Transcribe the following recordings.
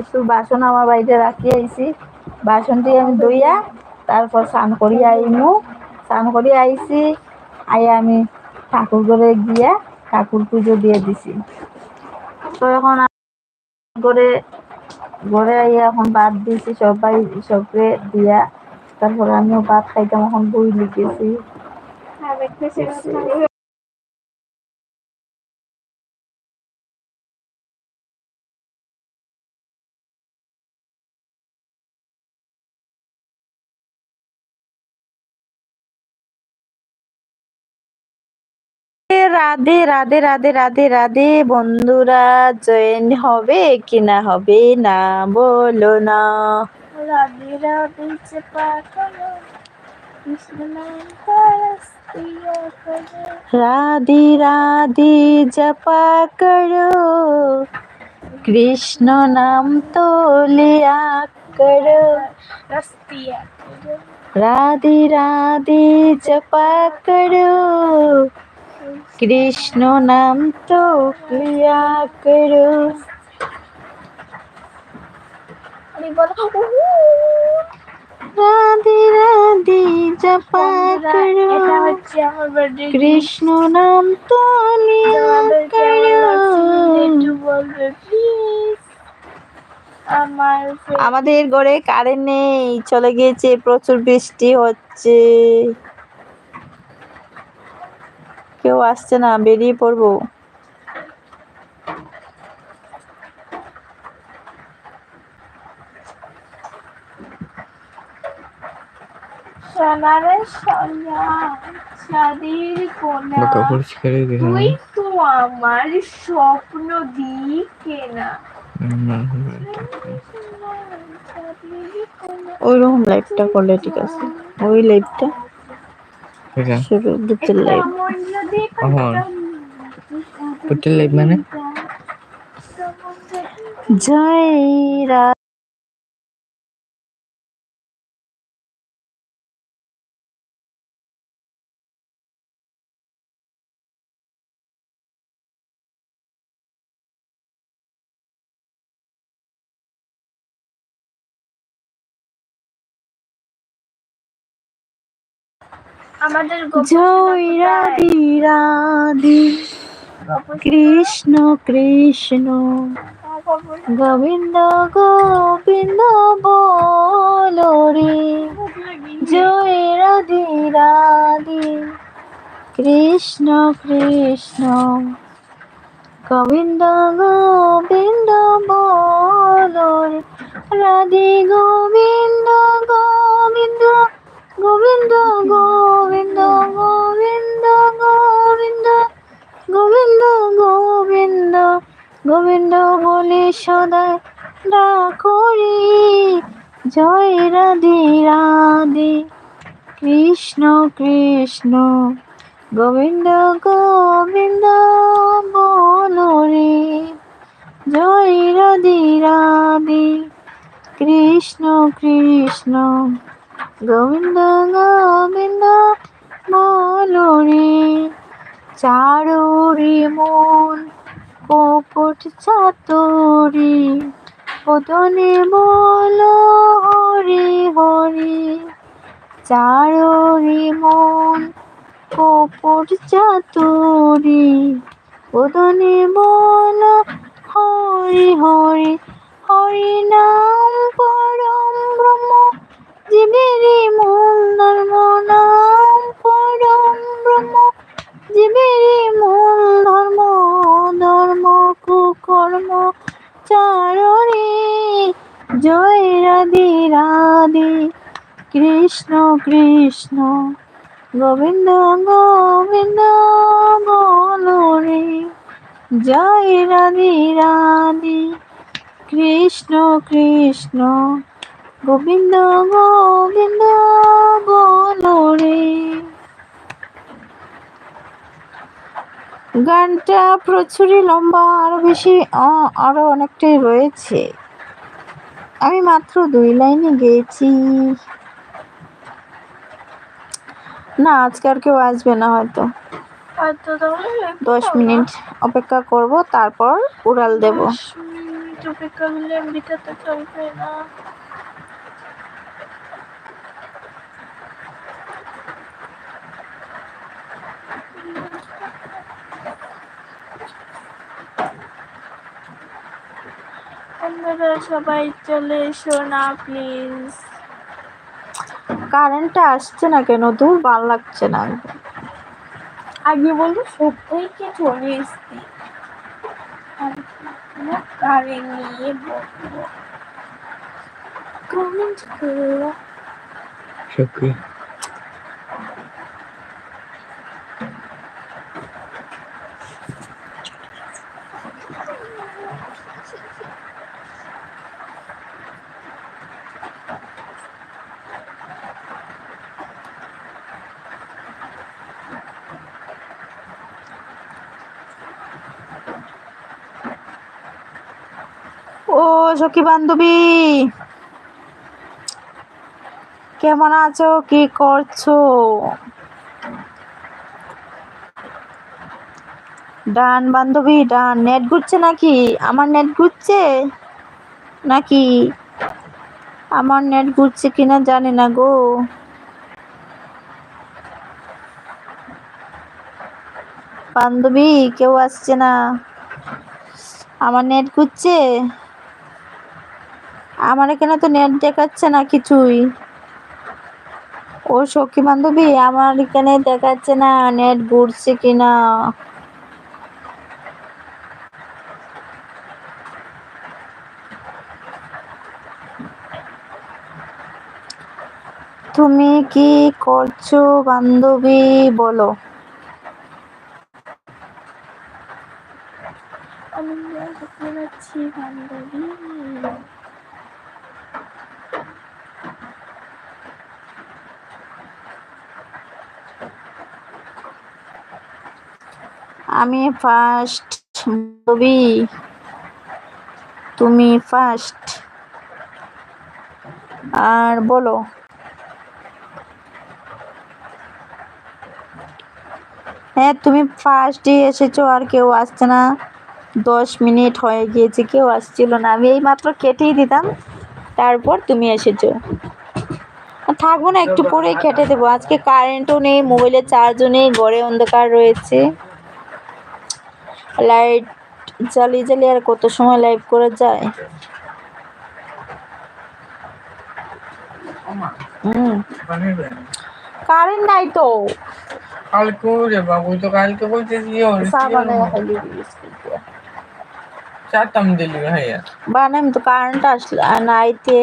একটু বাসন আমার বাড়িতে রাখি আইছি। বাসনটি আমি ধুইয়া তারপর স্নান করিয়া আইমু। স্নান করিয়া আইছি, আইয়া আমি ঠাকুর ঘরে গিয়া ঠাকুর পুজো দিয়ে দিছি। তো এখন করে ঘরে আইয়া এখন ভাত দিয়েছি সবাই সবকে দিয়া। তারপরে আমিও ভাত খাইতাম, এখন বই লিখেছি। রাধে রাধে রাধে রাধে রাধে। বন্ধুরা জয়েন হবে কি না হবে না বলো না। রাধে রাধে জপা করো। কৃষ্ণ নাম তো লিয়া করো। রাধে রাধে জপা করো। কৃষ্ণ নাম তো ক্রিয়া કરો রাধে রাধে জপা করো। কৃষ্ণ নাম তো আমাদের ঘরে কারেন্ট নেই চলে গিয়েছে প্রচুর বৃষ্টি হচ্ছে। কেউ আসছে না বেরিয়ে পড়ব। সোনারে সোনা চাঁদের কোনা মাথা পরিষ্কার গেছে তুই তো আমার স্বপ্ন দিই কেনা। ওই রকম লাইভটা করলে ঠিক আছে। ওই লাইভটা जय रा আমাদের জয় রাধে রাধে। কৃষ্ণ কৃষ্ণ। গোবিন্দ গোবিন্দ বলো রে। জয় রাধে রাধে। কৃষ্ণ কৃষ্ণ। গোবিন্দ গোবিন্দ বলো রে। রাধে গোবিন্দ গোবিন্দ গোবিন্দ গোবিন্দ গোবিন্দ গোবিন্দ গোবিন্দ গোবিন্দ গোবিন্দ বলে সদা ডাকরি। জয় রাধে রাধে। কৃষ্ণ কৃষ্ণ, গোবিন্দ গোবিন্দ বলো রে। জয় রাধে রাধে। কৃষ্ণ কৃষ্ণ। গোবিন্দ গোবিন্দ বলো রে মন কপট চাতুরি বদনে বলো হরি হরি, চারুরি মন কপট চাতুরি বদনে বলো হরি হরি হরি নাম পরম ব্রহ্ম জীবেরি মূল ধর্ম নাম পরম ব্রহ্ম। জীবেরি মূল ধর্ম ধর্ম, কুকর্ম। চারণে জয় রাধে রাধে। কৃষ্ণ কৃষ্ণ, গোবিন্দ গোবিন্দ, বলো রে। জয় রাধে রাধে। কৃষ্ণ কৃষ্ণ গোবিন্দ গোবিন্দ বলো রে। গানটা প্রচুরই লম্বা আরও বেশি আরও অনেকটাই রয়েছে। আমি মাত্র দুই লাইনে গেয়েছি। না আজকে আর কেউ আসবে না হয়তো। দশ মিনিট অপেক্ষা করব তারপর উড়াল দেব। করলে এমনিটা তো চলবে না আপনারা সবাই চলে এসো না প্লিজ। কারেন্টটা আসছে না কেন? দূর ভালো লাগছে না। আগে বলব সবাইকে চলে এসছি কারেন্ট নিয়ে বলব কমেন্ট করো। সত্যি। ও সখী বান্ধবী। কেমন আছো? কি করছ? ডান বান্ধবী, ডান। নেট ঘুরছে নাকি? আমার নেট ঘুরছে নাকি? আমার নেট ঘুরছে কিনা জানি না গো। বান্ধবী, কেউ আসছে না। আমার নেট ঘুরছে? আমার এখানে তো নেট দেখাচ্ছে না কিছুই? ও সখী বান্ধবী, আমার এখানে দেখাচ্ছে না? নেট ঘুরছে কিনা? তুমি কি করছ বান্ধবী, বলো। আমি বান্ধবী। আমি ফার্স্ট বান্ধবী তুমি ফার্স্ট আর বলো। হ্যাঁ তুমি ফার্স্টই এসেছ আর কেউ আসছে না। দশ মিনিট হয়ে গিয়েছে, কেউ আসছিল না। আমি এই মাত্র কেটেই দিতাম, তারপর তুমি এসেছ। থাকব না, একটু পরেই খেটে দেবো। আজকে কারেন্টও নেই মোবাইলে চার্জও নেই, ঘরে অন্ধকার রয়েছে। লাইট জ্বালিয়ে জ্বালিয়ে আর কত সময় লাইভ করা যায়? হুম। কারেন্ট নাই তো। কালকে রে বাবু তো কালকে বলতেছি দিলি ভাইয়া বানাম মানে তো কারেন্ট আসলে নাইতে।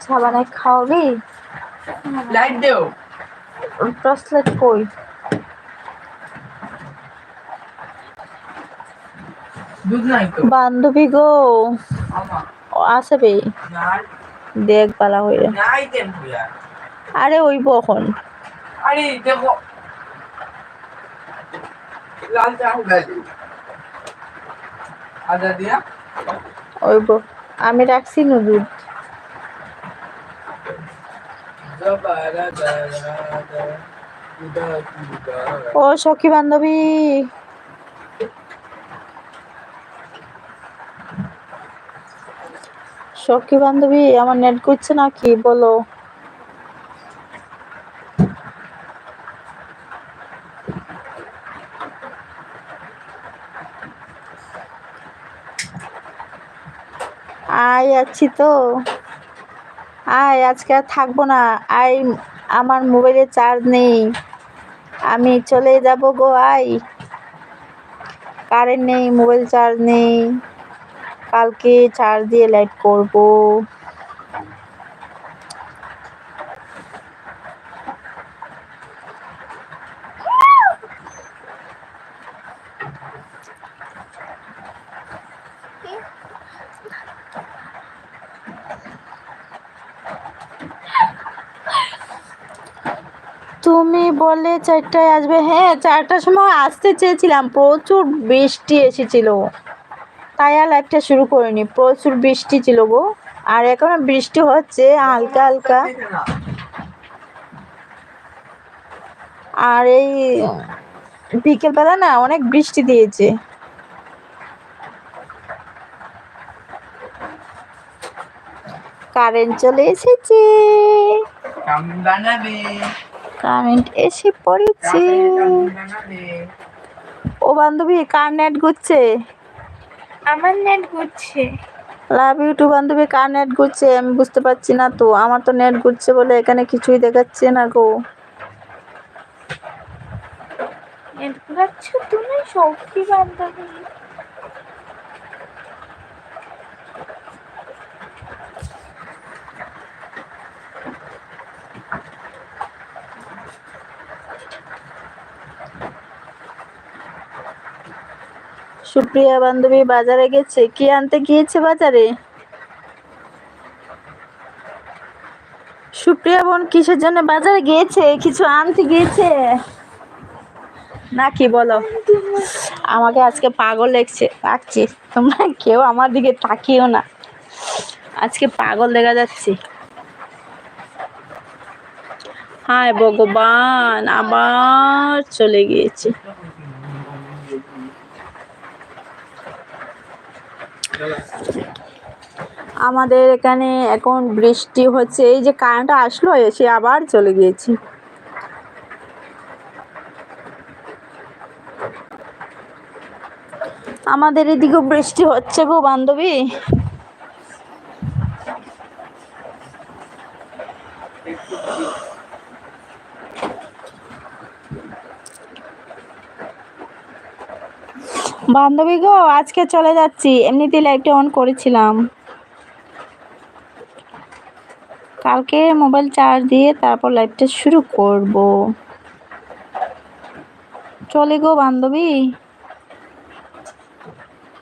সাবানে খাওয়াবি? লাইট দেও। ব্রেসলেট কই? বান্ধবী গো। আসবে নাই। দেখ পালা ভুয়া আরে ওইব এখন। আরে দেখো লাল চা গালি আদা দিয়া। ওইব আমি রাখছি না ও সখী বান্ধবী। সখী বান্ধবী আমার নেট করছে নাকি? বলো। আয় আছি তো। আয়, আজকে আর থাকব না। আয়, আমার মোবাইলে চার্জ নেই। আমি চলে যাব গো, আয়। কারেন্ট নেই, মোবাইল চার্জ নেই। কালকে চার্জ দিয়ে লাইট করব তুমি বলে চারটায় আসবে। হ্যাঁ চারটার সময় আসতে চেয়েছিলাম। প্রচুর বৃষ্টি এসেছিল। তাই আর লাইভটা শুরু করিনি। প্রচুর বৃষ্টি ছিল গো। আর এখনও বৃষ্টি হচ্ছে, হালকা হালকা। আর এই বিকেলবেলা না অনেক বৃষ্টি দিয়েছে। কারেন্ট চলে এসেছে। কারেন্ট এসে পড়েছে। ও বান্ধবী কার নেট ঘুরছে? আমার নেট ঘুরছে। লাভ ইউ টু বান্ধবী কার নেট ঘুরছে? আমি বুঝতে পারছি না তো আমার তো নেট ঘুরছে বলে এখানে কিছুই দেখাচ্ছে না গো। নেট ঘুরাচ্ছ তুমি? সত্যি বান্ধবী। সুপ্রিয়া বান্ধবী বাজারে গেছে? কি আনতে গিয়েছে বাজারে? সুপ্রিয়া বোন কিসের জন্য বাজারে গিয়েছে? কিছু আনতে গিয়েছে? না কি বলো? আমাকে আজকে পাগল লাগছে লাগছে। তোমরা কেউ আমার দিকে তাকিও না। আজকে পাগল দেখা যাচ্ছে। হায় ভগবান, আবার চলে গিয়েছে। আমাদের এখানে এখন বৃষ্টি হচ্ছে, এই যে কারেন্ট আসলো, এসে আবার চলে গিয়েছি। আমাদের এদিকেও বৃষ্টি হচ্ছে গো বান্ধবী। বান্ধবী গো, আজকে চলে যাচ্ছি। এমনিতেই লাইটটা অন করেছিলাম। কালকে মোবাইল চার্জ দিয়ে তারপর লাইটটা শুরু করব। চলে গো বান্ধবী।